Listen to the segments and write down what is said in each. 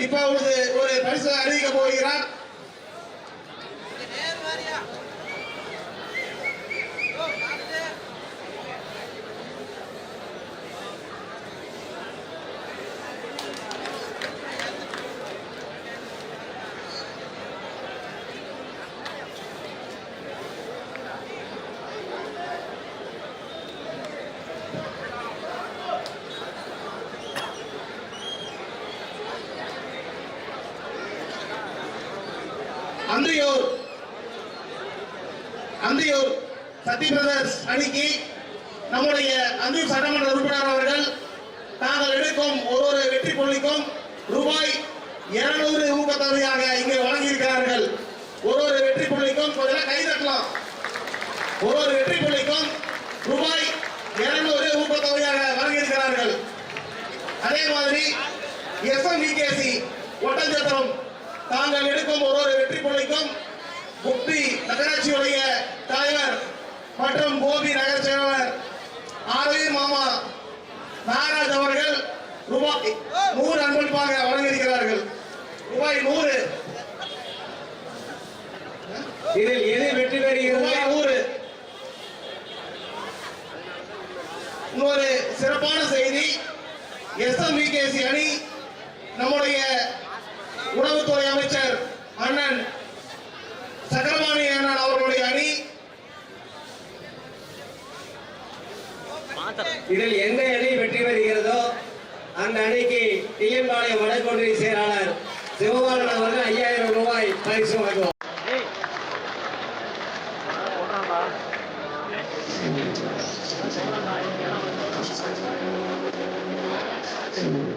இப்பொழுது ஒரு பரிசு அறிவிக்க போகிறார் அந்தியூர் அந்தியூர் சத்ய பிரதர்ஸ் அணிக்கு நம்முடைய அந்தியூர் சட்டமன்ற உறுப்பினர் அவர்கள் தாங்கள் எடுக்கும் ஒரு ஒரு வெற்றி புள்ளிக்கும் ரூபாய் இருநூறு ஊக்கத்தொகையாக இங்கே வழங்கியிருக்கிறார்கள் ஒரு ஒரு வெற்றி பிள்ளைக்கும் கொஞ்சம் கை தட்டலாம். ஒரு ஒரு வெற்றி பிள்ளைக்கும் ரூபாய் இருநூறு ஊக்கத்தொகையாக வழங்கியிருக்கிறார்கள். அதே மாதிரி எஸ்எம்இகேசி ஒட்டஞ்சத்திரம் தாங்கள் எடுக்கும் ஒரு ஒரு வெற்றி பிள்ளைக்கும் முக்தி நகராட்சியுடைய தலைவர் மற்றும் கோபி நகர செயலாளர் ஆரவி மாமா நாகராஜ் அவர்கள் ரூபாய் நூறு அன்பளிப்பாக வழங்கியிருக்கிறார்கள். ரூபாய் நூறு இதில் எது வெற்றி பெறுகிறது? நூறு இன்னொரு சிறப்பான செய்தி எஸ்எம்விகேசி அணி நம்முடைய உணவுத்துறை அமைச்சர் அண்ணன் சக்கரபாணி அண்ணன் அவர்களுடைய அணி. இதில் எந்த அணி வெற்றி பெறுகிறதோ அந்த அணிக்கு டிஎம்பாளையம் வடக்கொன்றிய செயலாளர் சிவபாலன் அவர்கள் ஐயாயிரம் ரூபாய் பரிசு வழங்குவார். Thank you.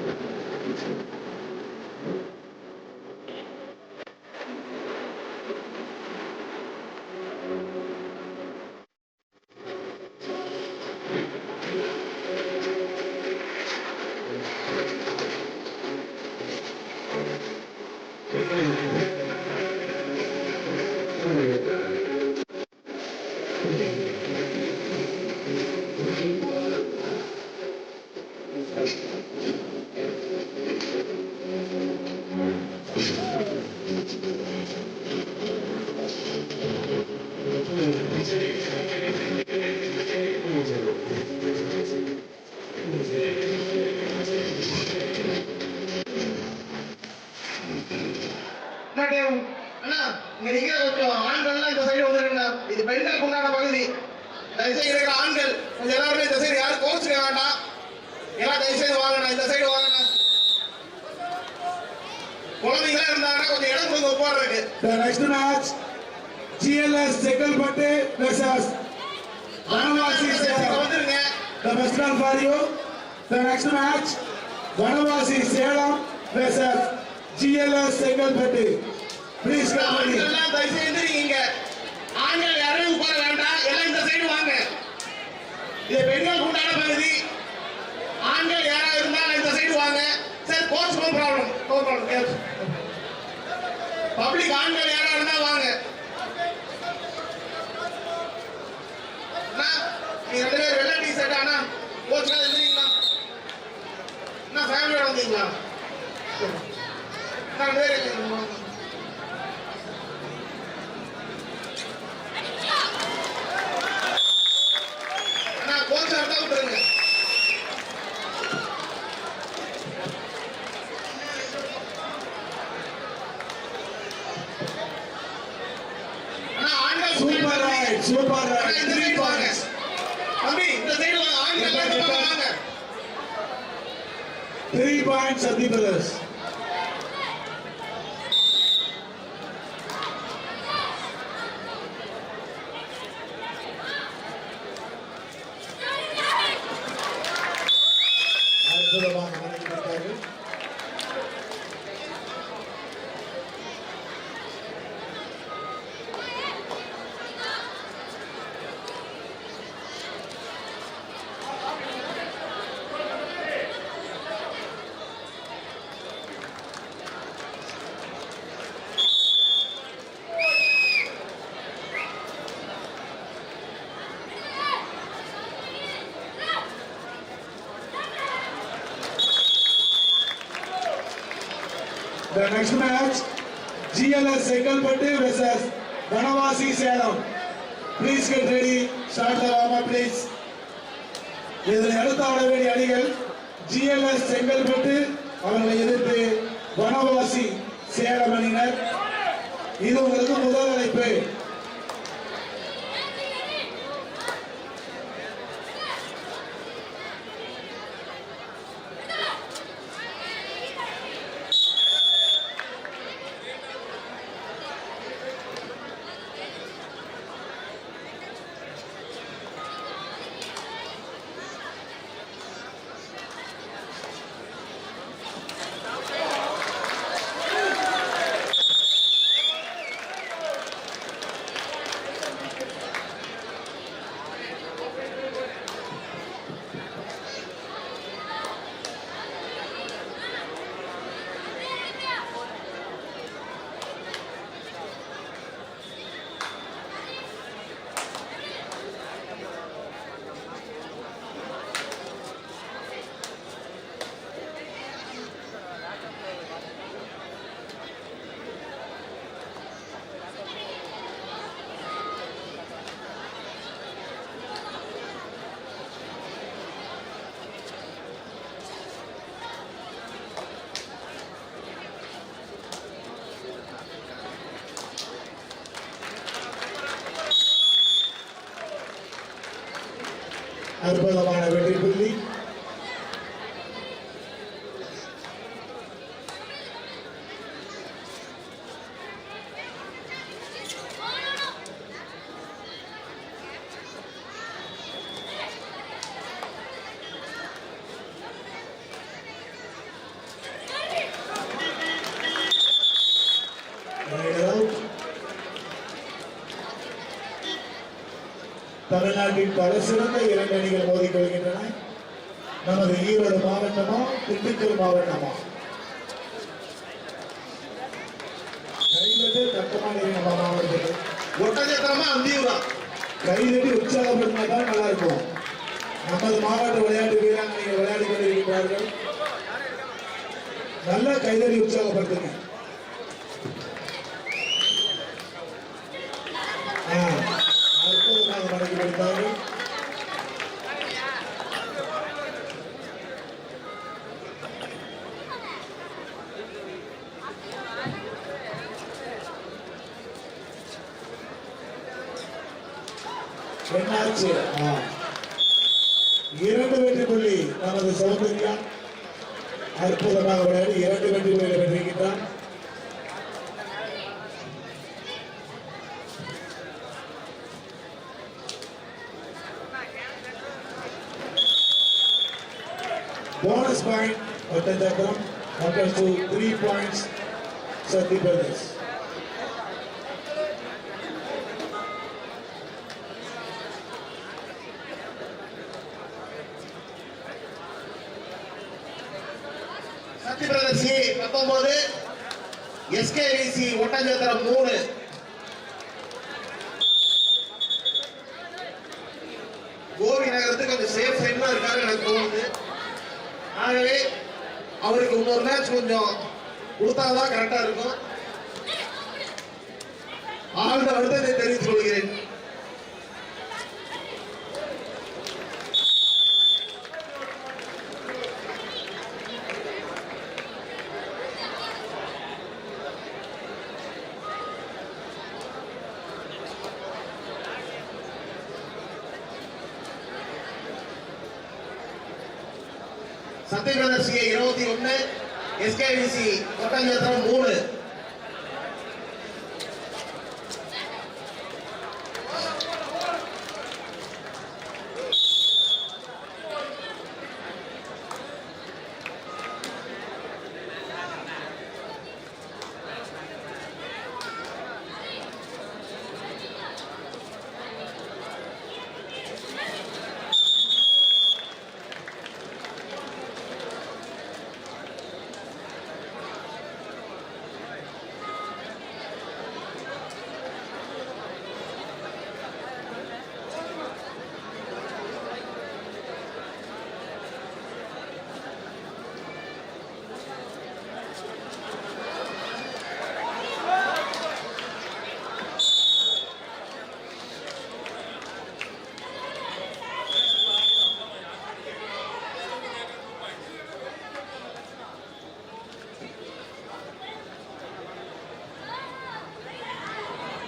Please இந்த come நீங்க ஆண்கள் யாரும் உட்கார வேண்டாம். எல்லாம் இந்த சைடு வாங்க. இது பெண்களுக்கு கூட்டான பகுதி. ஆண்கள் யாராவது இருந்தால் இந்த சைடு வாங்க. Sir coach no problem no problem public ஆண்கள் யாராவது இருந்தா வாங்க. அண்ணா, நீங்க ரெண்டு பேரும் வெள்ளை டி-ஷர்ட் ஆனா கோச் எழுதுறீங்களா? என்ன ஃபேமிலியோட வந்தீங்களா? அண்ணா, ரெண்டு பேரும் எழுதுங்க. அண்ணா கோச் இருந்தா விட்டுருங்க அண்ணா ஆண்கள் Right. இந்த சைடு வாங்க. தம்பி இந்த சைடு வாங்க பக்கம் வாங்க points, Sati Brothers. அற்புதமாக வழங்கியிருக்கிறார்கள். The next match, GLS Sekalpatti versus Vanavasi Salem. Please get ready. Start the warm up, please. இதனை அடுத்த ஆட வேண்டிய அணிகள் ஜிஎல்எஸ் செங்கல்பட்டு அவர்களை எதிர்த்து வனவாசி சேலம் அணியினர் இது உங்களுக்கு முதல் அழைப்பு அற்புதமான வெற்றி புள்ளி Right out. தமிழ்நாட்டின் பல சிறந்த இரண்டு அணிகள் மோதிக் கொள்கின்றன. நமது ஈரோடு மாவட்டமா திண்டுக்கல் மாவட்டமா. கைதட்டு தட்டமான நம்ம மாவட்டத்தில். ஒட்டஞ்சத்திரமா அந்தியூரா கைதட்டி உற்சாகப்படுத்தினா தான் நல்லா இருக்கும். நமது மாவட்ட விளையாட்டு வீராங்கனைகள் விளையாடி கொண்டிருக்கிறார்கள் நல்ல கைதடி உற்சாகப்படுத்துங்க ஆ, அற்புதமாக மடக்கி கொடுத்தார்கள் என்னாச்சு ஆ. இரண்டு வெற்றி புள்ளி நமது சௌந்தர்யா அற்புதமாக விளையாடி இரண்டு வெற்றி புள்ளிகளை பெற்றிருக்கின்றார் Bonus point, Ottajatram, compared to three points, Sati Brothers. Sakthi brothers பத்தொன்பது. எஸ்கேவிசி ஒட்டஞ்சத்திரம் மூணு. கோபி நகரத்துக்கு கொஞ்சம் சேஃப் சைட்ல இருக்காரு எனக்கு தோணுது. ஆகவே அவருக்கு இன்னொரு மேட்ச் கொஞ்சம் கொடுத்தாதான் கரெக்டா இருக்கும். ஆழ்ந்த வருத்தத்தை தெரிவித்துக் கொள்கிறேன். சத்ய பிரதர்ஸ் ஏ இருபத்தி ஒன்னு எஸ்கேவிசி ஒட்டஞ்சத்திரம் மூணு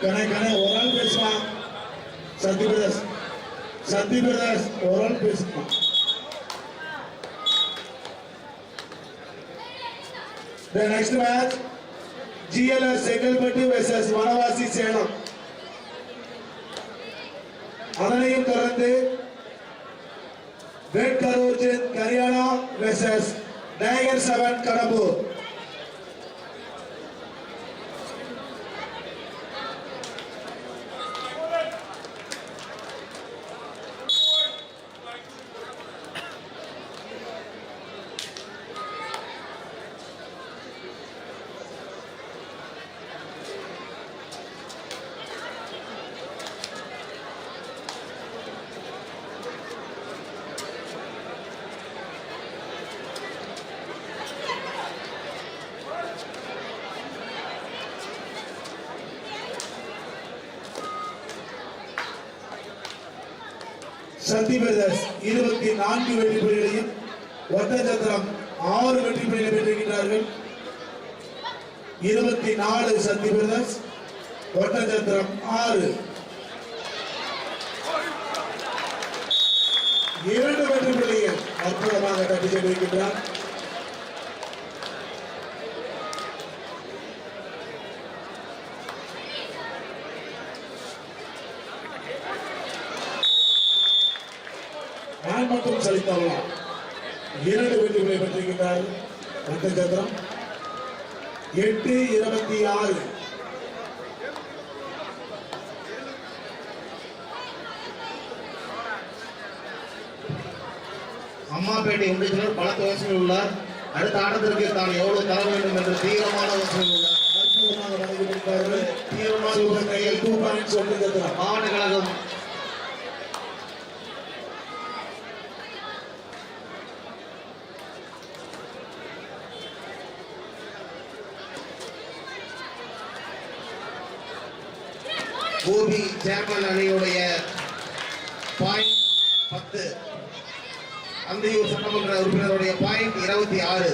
கணே கணே ஒரு ஆள் பேசுமா? சத்தி பிரதாஸ் சத்தி பிரதாஸ் ஒரு ஆள் பேசுமா? The next match, GLS Chengalpattu versus வனவாசி சேலம். அதனையும் தொடர்ந்து வெட் கரோஜன் கரியானா versus tiger seven Kadambur. Sakthi brothers இருபத்தி நான்கு வெற்றி புள்ளிகளையும் ஒட்டச்சத்திரம் ஆறு வெற்றி புள்ளிகளை பெற்றிருக்கிறார்கள் இருபத்தி நாலு சக்தி பிரதர்ஸ் ஒட்டச்சத்திரம் ஆறு. இரண்டு வெற்றி புள்ளிகள் அற்புதமாக தட்டி சென்றிருக்கின்றார் இரண்டு வெற்றிகளை பெற்றிருக்கிறார் ஒட்டச்சத்திரம் எட்டு இருபத்தி ஆறு. அம்மாப்பேட்டை ஒன்றியத்தினர் பல யோசனை உள்ளார். அடுத்த ஆட்டத்திற்கு தான் எவ்வளவு தர வேண்டும் என்று தீவிரமான யோசனை உள்ளார். தீவிரமான கையில் டூ பாயிண்ட்ஸ் மாவட்ட கழகம் கோபி சேர்மன் அணியுடைய பாயிண்ட் பத்து. அந்தியூர் சட்டமன்ற உறுப்பினருடைய பாயிண்ட் இருபத்தி ஆறு.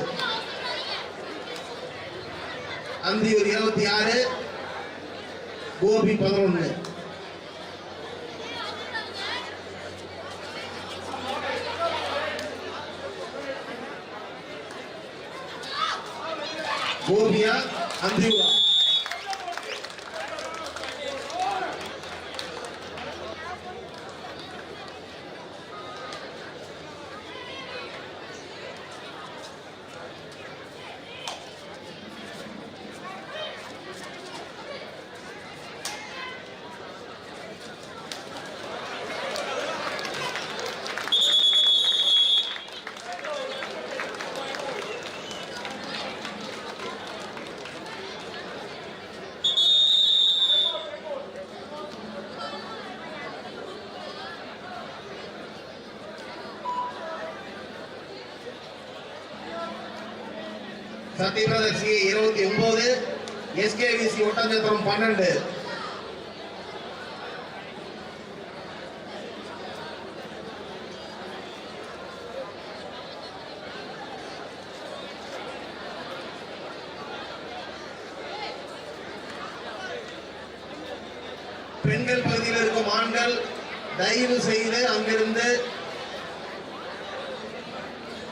அந்தியூர் இருபத்தி ஆறு கோபி பதினொன்று கோபியா அந்தியூரா. சத்யபிரதர்சி இருபத்தி ஒன்பது எஸ்கேவிசி ஒட்டஞ்சத்திரம் பன்னெண்டு. பெண்கள் பகுதியில் இருக்கும் ஆண்கள் தயவு செய்து அங்கிருந்து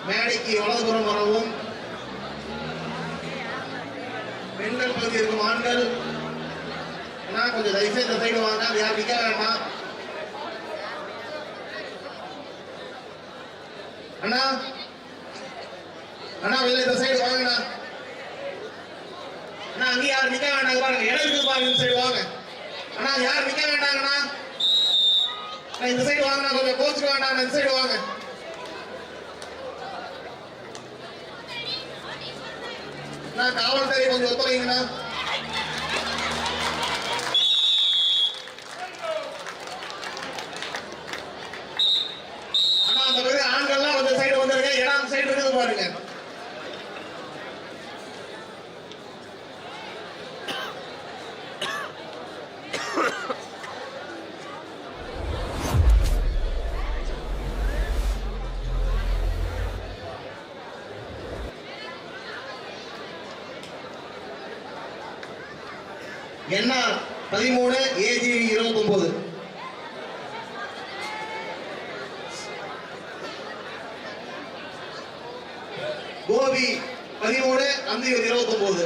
மேடைக்கு வலதுபுறம் வரவும். பெண்கள் பகுதி இருக்கும் ஆண்கள். அண்ணா கொஞ்சம் தயவுசெய்து இந்த சைடு வாங்க. அது யார் நிக்க வேண்டாம். அண்ணா. அண்ணா வெளில இந்த சைடு வாங்கண்ணா. அண்ணா அங்கேயும் யார் நிக்க வேண்டாங்க பாருங்க இடம் இருக்குது பாருங்க இந்த சைடு வாங்க. அண்ணா யார் நிக்க வேண்டாங்கண்ணா அண்ணா, இந்த சைடு வாங்கண்ணா கொஞ்சம் கோச்சுக்க வேண்டாம் இந்த சைடு வாங்க. நான் காவல்துறை கொஞ்சம் ஒத்துழைங்கண்ணா அண்ணா ஆண்கள்லாம் வந்து சைடு வந்துருங்க இடம் அந்த சைடு இருக்குது பாருங்க. பதிமூணு ஏஜி இருபத்தொன்பது கோபி பதிமூணு அந்த இருபத்தி ஒன்பது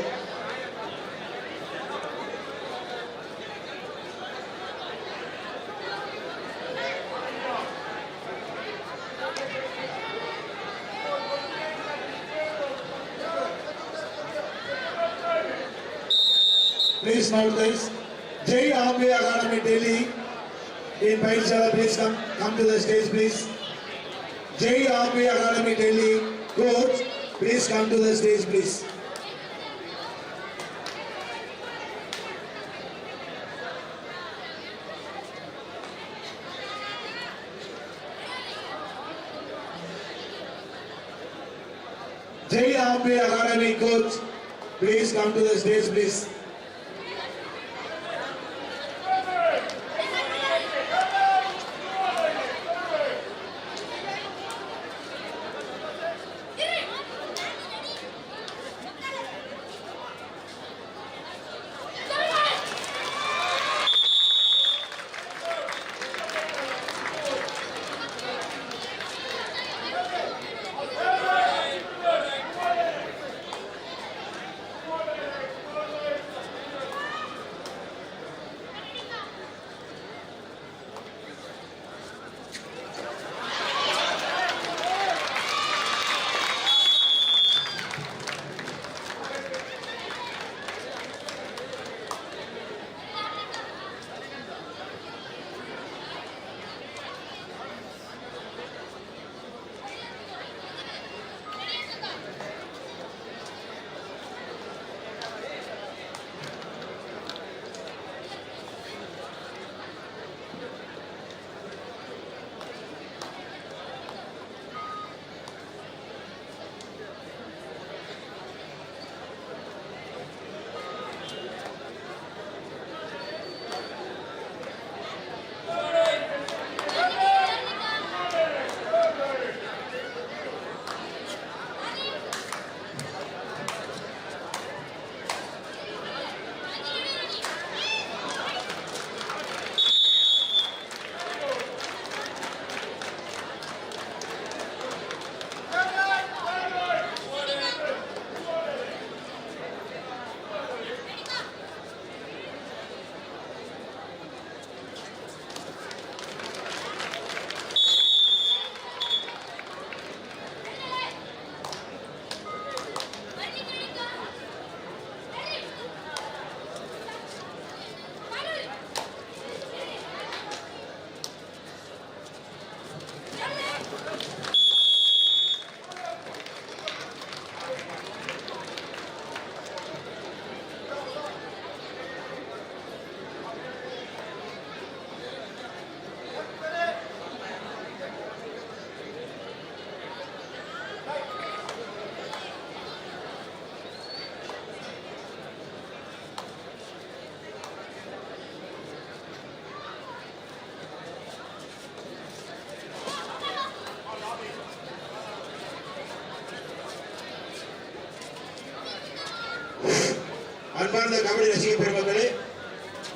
Please note this. Jai Ambe Academy Delhi in Paishala, please come, come to the stage, please. Jai Ambe Academy Delhi, coach, please come to the stage, please. Jai Ambe Academy coach, please come to the stage, please. அன்பார்ந்த கபடி ரசிக பெருமக்களே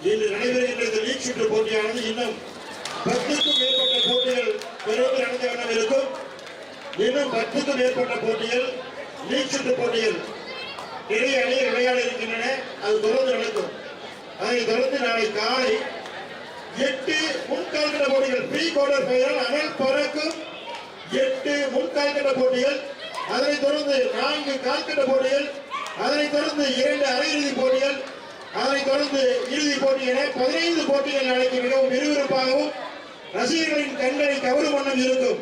இன்று நடைபெறுகின்ற இந்த league சுற்று போட்டியானது இன்னும் பத்துக்கும் மேற்பட்ட போட்டிகள் தொடர்ந்து நடந்த வண்ணம் இருக்கும். இன்னும் பத்துக்கும் மேற்பட்ட போட்டிகள் லீக் சுற்று போட்டிகள் நிறைய அணிகள் விளையாட இருக்கின்றன அது தொடர்ந்து நடக்கும். அதை தொடர்ந்து நாளை காலை எட்டு முன்கால்கட்ட போட்டிகள் ப்ரீ குவார்டர் ஃபைனல் அனல் பறக்கும் எட்டு முன்கால்கட்ட போட்டிகள். அதனைத் தொடர்ந்து நான்கு கால்கட்ட போட்டிகள் அதனைத் தொடர்ந்து இரண்டு அரையிறுதி போட்டிகள் அதனைத் தொடர்ந்து இறுதி போட்டி என பதினைந்து போட்டிகள் நாளைக்கு மிகவும் விறுவிறுப்பாகவும் ரசிகர்களின் கண்களை கவரும் வண்ணம் இருக்கும்.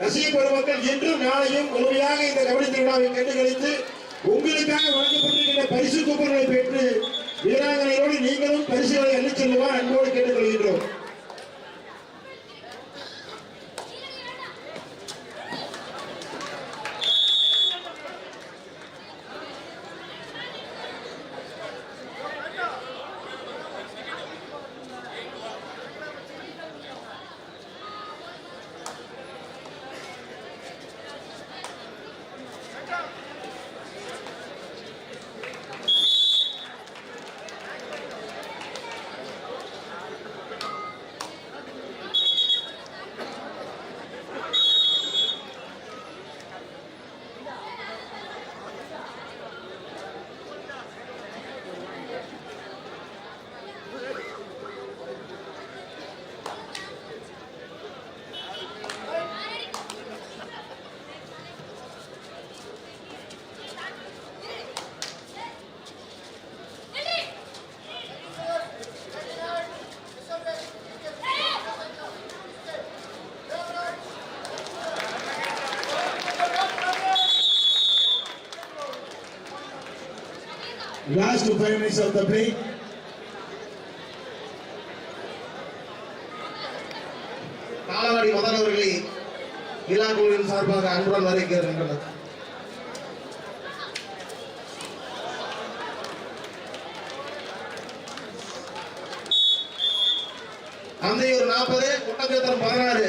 ரசிக பெருமக்கள் இன்றும் நாளையும் முழுமையாக இந்த கபடி திருவிழாவை கண்டுகளித்து உங்களுக்காக வழங்கப்பட்டிருக்கின்ற பரிசு கூப்பர்களை பெற்று Last five minutes of the play. காலவாடி முதல்வர்களை விழா குழுவின் சார்பாக அன்புடன் வரவேற்கின்றனர் அந்தையூர் நாற்பது குட்டஞ்சத்திரம் பதினாறு.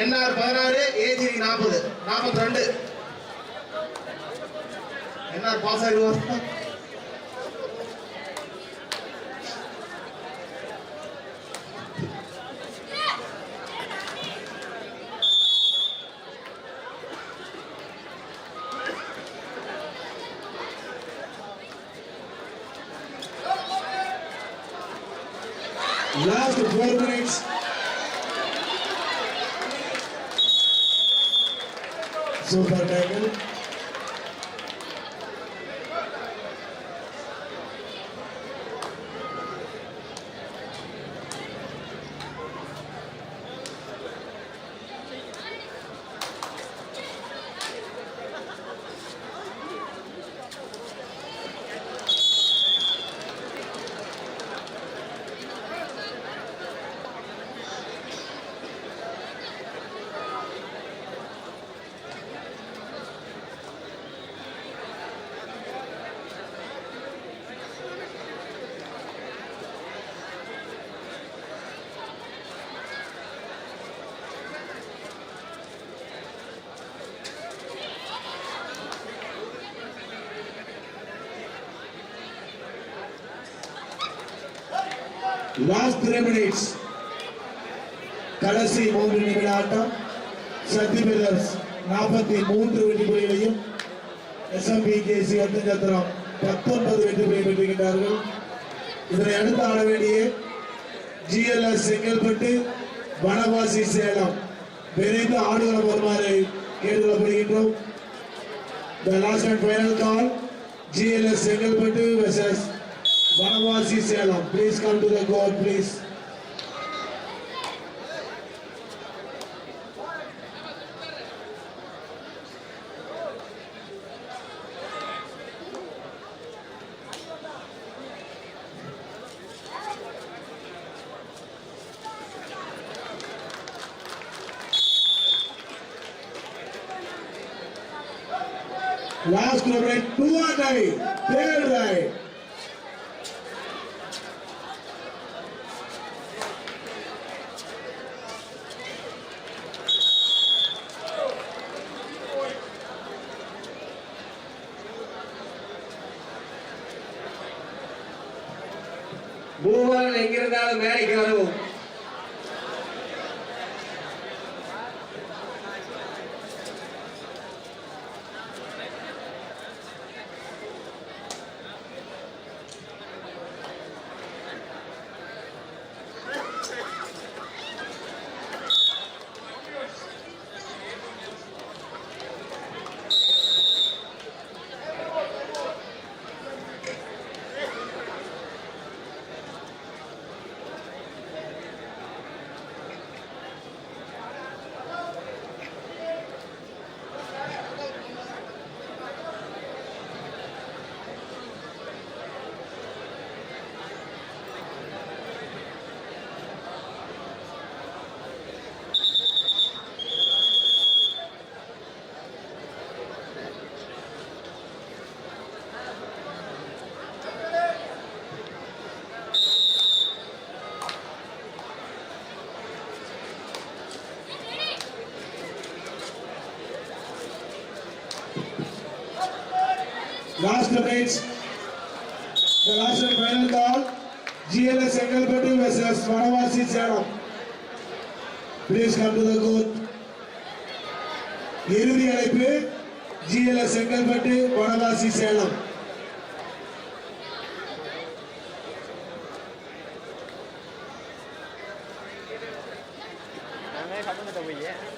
என்ஆர் பதினாறு ஏஜிரி நாற்பது. நாற்பத்தி ரெண்டு. என்ஆர் பாஸ் ஆகிடுவோம் லாஸ்ட் த்ரீ மினிட்ஸ் கடைசி மூன்று நிமிட ஆட்டம். சக்தி பில்லர்ஸ் நாற்பத்தி மூன்று வெற்றி புள்ளிகளையும் எஸ்எம்பி கேசி ஒட்டஞ்சத்திரம் பத்தொன்பது வெற்றி புள்ளி பெற்றிருக்கின்றார்கள். இதனை அடுத்து ஆட வேண்டிய ஜிஎல்எஸ் செங்கல்பட்டு வனவாசி சேலம். விரைந்து ஆடுகள வருமாறு கேட்டுக்கொள்ளப்படுகின்றோம். The last and final call, GLS Sengalpattu versus Vanavasi Salem. Please come to the court, please. மூவர்கள் எங்கிருந்தாலும் மேடைக்கு வருவோம். constitutes the last and final call, GLS Engelbetu versus Vanavasi Charam. Please come to the court. இறுதி அழைப்பு GLS Chengalpattu வனவாசி சேலம் போய்